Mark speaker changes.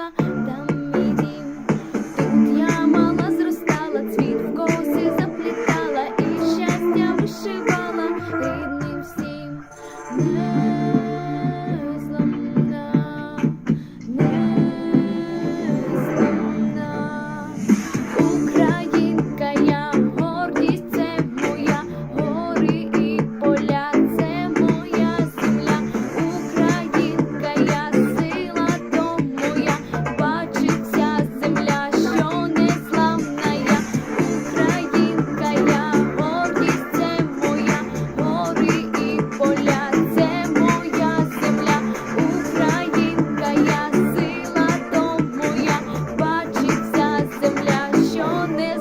Speaker 1: дерева, там мій дім. Тут я мала зростала, цвіт в косі заплітала, і щастя вишивала рідним всім. on this